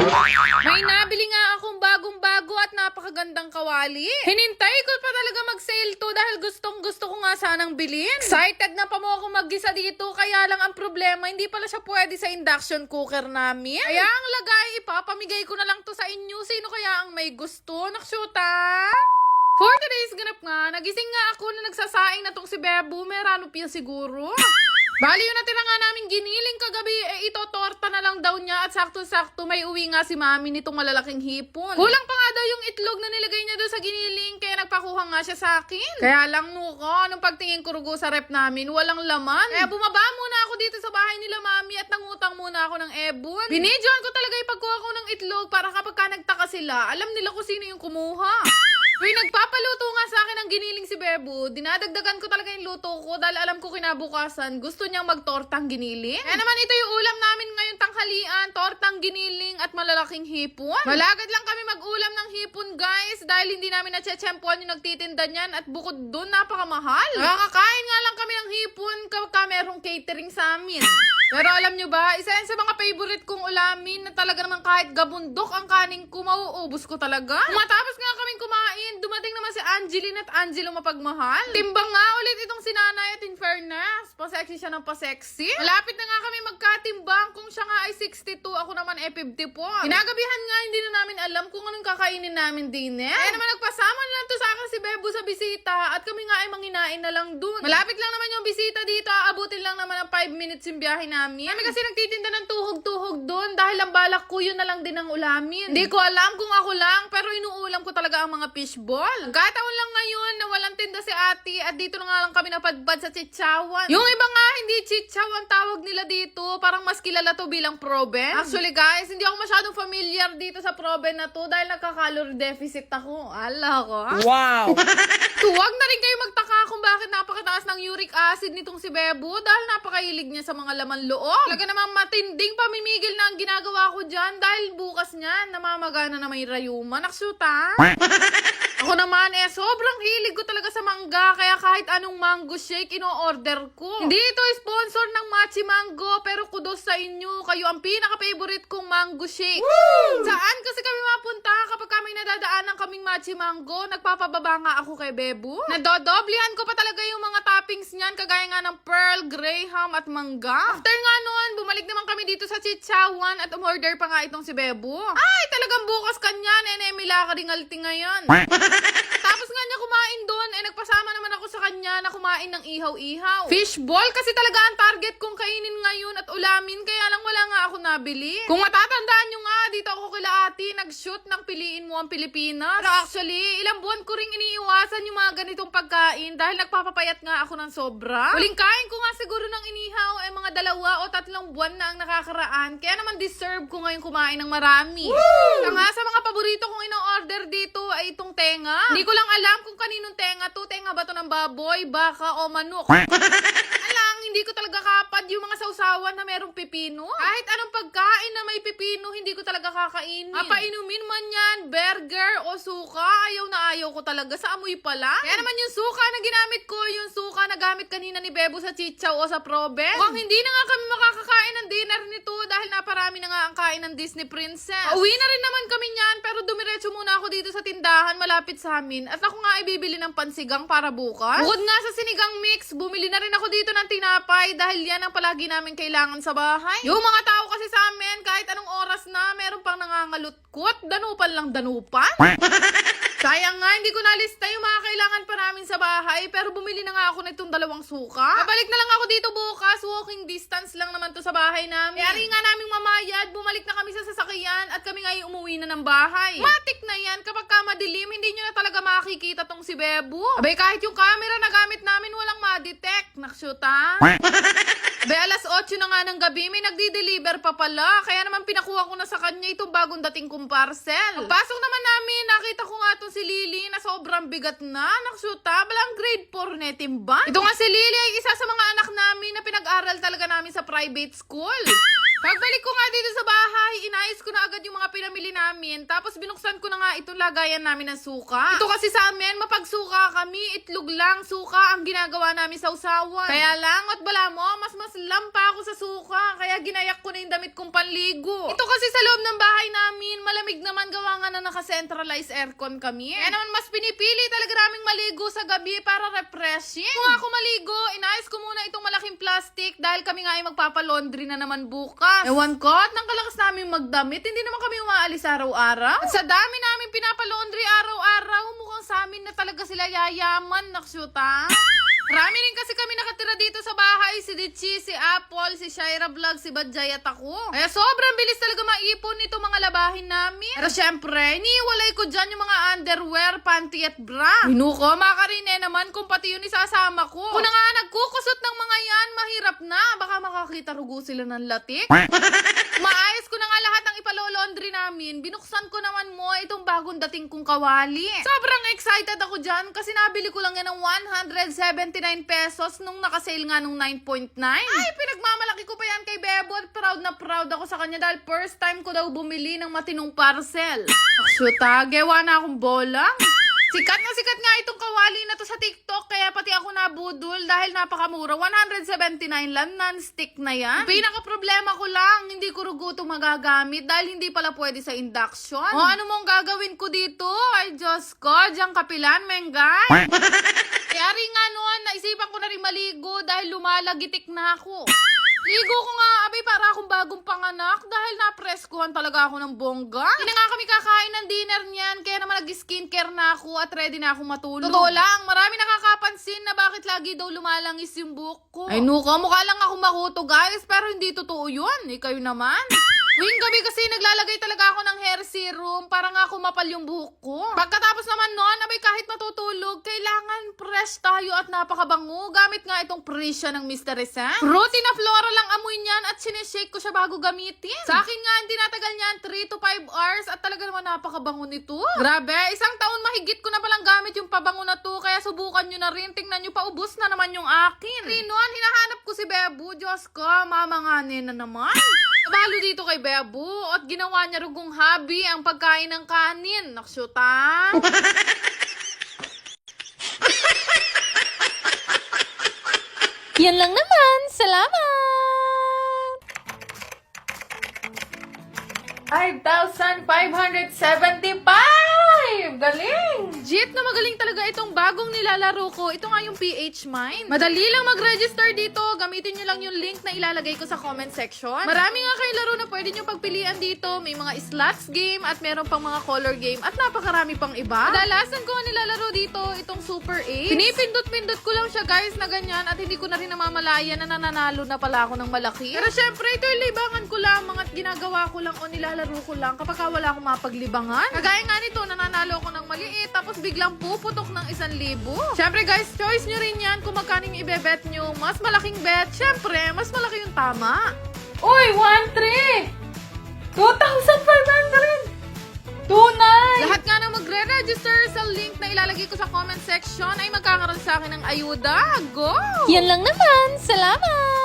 May nabili nga akong bagong-bago at napakagandang kawali. Hinintay ko pa talaga mag-sale to dahil gustong gusto ko nga sanang bilhin. Excited na pa mo ako maggisa dito kaya lang ang problema hindi pala siya pwede sa induction cooker namin. Kaya ang lagay ipapamigay ko na lang to sa inyo. Sino kaya ang may gusto? Naksyuta? For today's ganap nga, nagising nga ako na nagsasaing na tong si Bebo. Merano piya siguro. Bali yun natira nga namin giniling kagabi, eh ito torta na lang daw niya at sakto-sakto may uwi nga si mami nitong malalaking hipon. Kulang pa nga daw yung itlog na nilagay niya doon sa giniling kaya nagpakuha nga siya sa akin. Kaya lang nuko, nung pagtingin ko rugo sa rep namin, walang laman. Kaya bumaba muna ako dito sa bahay nila mami at nangutang muna ako ng ebon. Binidyoan ko talaga yung pagkuha ko ng itlog para kapag ka nagtaka sila, alam nila kung sino yung kumuha. Uy, nagpapaluto nga sa akin ng giniling si Bebo. Dinadagdagan ko talaga yung luto ko dahil alam ko kinabukasan gusto niyang magtortang giniling. Kaya naman ito yung ulam namin ngayong tanghalian, tortang giniling at malalaking hipon. Malagad lang kami mag-ulam ng hipon guys dahil hindi namin natsetsempuan yung nagtitinda niyan at bukod dun napakamahal. Nakakain nga lang kami ng hipon kapag merong catering sa amin. Pero alam nyo ba, isa yan sa mga favorite kong ulamin na talaga naman kahit gabundok ang kanin ko, mauubos ko talaga. Matapos dumating naman si Angeline at Angelo mapagmahal. Timbang nga ulit itong sinanay at in fairness, pasexy siya ng pasexy. Malapit na nga kami magkatimbang kung siya nga ay 62, ako naman ay 54. Ginagabihan nga, hindi na namin alam kung anong kakainin namin din eh. Kaya naman nagpasama na lang si Bebo sa bisita at kami nga ay manginain na lang dun. Malapit lang naman yung bisita dito, aabutin lang naman ng 5 minutes yung biyahe namin. Kami kasi nagtitinda ng tuhog-tuhog doon dahil ang balak ko yun na lang din ang ulamin. Hindi ko alam kung ako lang, pero inuulam ko talaga ang mga fishball. Kahit lang ngayon na walang tinda si ate at dito na nga lang kami napadpad sa chichawan. Yung iba nga, hindi chichaw ang tawag nila dito. Parang mas kilala to bilang proben. Actually guys, hindi ako masyadong familiar dito sa proben na to dahil nagka-calorie deficit ako. Ala ko. ah. Wow! Huwag na rin kayo magtaka kung bakit napakataas ng uric acid nitong si Bebo dahil napakahilig niya sa mga laman loob. Talaga namang matinding pamimigil na ang ginagawa ko dyan dahil bukas niyan namamagana na may rayuma. Naksuta? Ako naman eh, sobrang hilig ko talaga sa mangga kaya kahit anong mango shake ino-order ko. Hindi ito sponsor ng Machi Mango pero kudos sa inyo. Kayo ang pinaka-favorite kong mango shake. Saan kasi kami mapunta kapag kami nadadaanan kaming Machi Mango? Nagpapababa nga ako kay Bebu. Nadodoblihan ko pa talaga yung mga toppings niyan kagaya nga ng pearl, graham at mangga. After nga noon, bumalik naman kami dito sa Chichawan at umorder pa nga itong si Bebu. Ay, talagang bukas kanya, nene, mila ka ring alti ngayon. Tapos nga niya kumain doon, eh nagpasama naman ako sa kanya na kumain ng ihaw-ihaw. Fishball kasi talaga ang target kong kainin ngayon at ulamin, kaya lang wala nga ako nabili. Kung matatandaan nyo nga, dito ako kila ate, nag-shoot ng Piliin Mo ang Pilipinas. Pero actually, ilang buwan ko ring iniiwasan yung mga ganitong pagkain dahil nagpapapayat nga ako ng sobra. Huling kain ko nga siguro ng inihaw ay mga dalawa o tatlong buwan na ang nakakaraan, kaya naman deserve ko ngayon kumain ng marami. Kaya nga sa mga paborito kong ino-order dito ay itong tenga. Hindi ko lang alam kung kaninong tenga to. Tenga ba to ng baboy, baka o manok? Alang, hindi ko talaga kapad yung mga sausawan na merong pipino. Kahit anong pagkain na may pipino, hindi ko talaga kakainin. Mapainumin man yan, burger o suka, ayaw na ayaw ko talaga. Sa amoy pa lang. Kaya naman yung suka na ginamit ko, yung suka na gamit kanina ni Bebo sa chichaw o sa probe. Mukhang hindi na nga kami ng dinner nito dahil naparami na nga ang kain ng Disney Princess. Uwi na rin naman kami niyan, pero dumiretso muna ako dito sa tindahan malapit sa amin. At ako nga ay bibili ng pansigang para bukas. Bukod nga sa sinigang mix, bumili na rin ako dito ng tinapay dahil yan ang palagi namin kailangan sa bahay. Yung mga tao kasi sa amin, kahit anong oras na, meron pang nangangalutkot, danupan lang danupan. Sayang nga, hindi ko nalista yung mga kailangan pa namin sa bahay, pero bumili na nga ako nitong dalawang suka. Babalik na lang ako dito bukas, walking distance lang naman to sa bahay namin. Kaya rin nga naming mamayad, bumalik na kami sa sasakyan at kami nga ay umuwi na ng bahay. Matik na yan, kapag ka madilim, hindi nyo na talaga makikita tong si Bebo. Abay, kahit yung camera na gamit namin, walang ma-detect. Nakshuta. Be, alas 8 na nga ng gabi, may nagdi-deliver pa pala. Kaya naman pinakuha ko na sa kanya itong bagong dating kong parcel. Pagpasok naman namin, nakita ko nga itong si Lily na sobrang bigat na. Naksuta, balang grade 4 na timban. Ito nga si Lily ay isa sa mga anak namin na pinag-aral talaga namin sa private school. Pagbalik ko nga dito sa bahay, inayos ko na agad yung mga pinamili namin. Tapos binuksan ko na nga itong lagayan namin ng suka. Ito kasi sa amin, mapagsuka kami. Itlog lang, suka ang ginagawa namin sa usawan. Kaya lang, at bala mo, mas mas lampa ako sa suka. Kaya ginayak ko na yung damit kong panligo. Ito kasi sa loob ng bahay namin, nga na naka-centralized aircon kami. Kaya naman mas pinipili talaga naming maligo sa gabi para refreshing. Kung ako maligo, inayos ko muna itong malaking plastic dahil kami nga ay magpapalaundry na naman bukas. Ewan ko, at nang kalakas namin magdamit, hindi naman kami umaalis araw-araw. At sa dami namin pinapalaundry araw-araw, mukhang sa amin na talaga sila yayaman, naksyuta. Marami rin kasi kami nakatira dito sa bahay. Si Dichi, si Apple, si Shaira Vlog, si Badjay at ako. Kaya sobrang bilis talaga maipon nito mga labahin namin. Pero syempre, iniwalay ko dyan yung mga underwear, panty at bra. Minuko, makarine naman kung pati yun isasama ko. Kung na nga nagkukusot ng mga yan, mahirap na. Baka makakita rugo sila ng latik. Maayos ko na nga lahat ng ipalolondry namin. Binuksan ko naman mo itong bagong dating kong kawali. Sobrang excited ako dyan kasi nabili ko lang yan ng 179 pesos nung nakasale nga nung 9.9. Ay, pinagmamalaki ko pa yan kay Bebo at proud na proud ako sa kanya dahil first time ko daw bumili ng matinong parcel. Shoot ha, gewa na akong bolang. Sikat na sikat nga itong kawali na to sa TikTok kaya pati ako nabudol dahil napakamura. 179 lang, non-stick na yan. Pinaka-problema ko lang, hindi ko rugo magagamit dahil hindi pala pwede sa induction. O ano mong gagawin ko dito? Ay Diyos ko, diyang kapilan, menggay. Kaya rin nga noon, naisipan ko na rin maligo dahil lumalagitik na ako. Ligo ko nga, abay, para akong bagong panganak dahil napreskuhan talaga ako ng bongga. Hindi nga kami kakain ng dinner niyan, kaya naman nag-skincare na ako at ready na akong matulog. Totoo lang, marami nakakapansin na bakit lagi daw lumalangis yung buhok ko. Ay nuka, mukha lang ako makuto guys, pero hindi totoo yun. Kayo naman. Tuwing gabi kasi naglalagay talaga ako ng hair serum para nga kumapal yung buhok ko. Pagkatapos naman nun, abay kahit matutulog, kailangan fresh tayo at napakabango. Gamit nga itong presya ng Mr. Sam. Fruity na flora lang amoy niyan at sinishake ko siya bago gamitin. Sa akin nga, hindi natagal niyan 3 to 5 hours at talaga naman napakabango nito. Grabe, isang taon mahigit ko na palang gamit yung pabango na to, kaya subukan nyo na rin. Tingnan nyo, paubos na naman yung akin. Rinuan, hinahanap ko si Bebu. Diyos ko, mamanganin na naman. Nabalo dito kay Bebu at ginawa niya rugong hobby ang pagkain ng kanin. Naksyuta. Yan lang naman. Salamat! 5,575! Galing! Jeep na magaling talaga itong bagong nilalaro ko. Ito nga yung PH Mine. Madali lang mag-register dito. Gamitin nyo lang yung link na ilalagay ko sa comment section. Marami nga kayong laro na pwede nyo pagpilian dito. May mga slots game at meron pang mga color game at napakarami pang iba. Kadalasan ko nilalaro dito itong Super 8. Pinipindot-pindot ko lang siya guys na ganyan at hindi ko na rin namamalayan na nananalo na pala ako ng malaki. Pero syempre ito yung libangan ko lamang at ginagawa ko lang o nilalaro ko lang kapag wala akong mapaglibangan. Kagaya nga nito, nananalo ako ng maliit tapos biglang puputok ng isang libo. Syempre guys, choice nyo rin yan kung magkano yung ibebet nyo. Mas malaking bet, syempre, mas malaki yung tama. Uy, 1-3! 2,500! Tunay! Lahat nga na magre-register sa link na ilalagay ko sa comment section ay magkakaroon sa akin ng ayuda. Go! Yan lang naman. Salamat!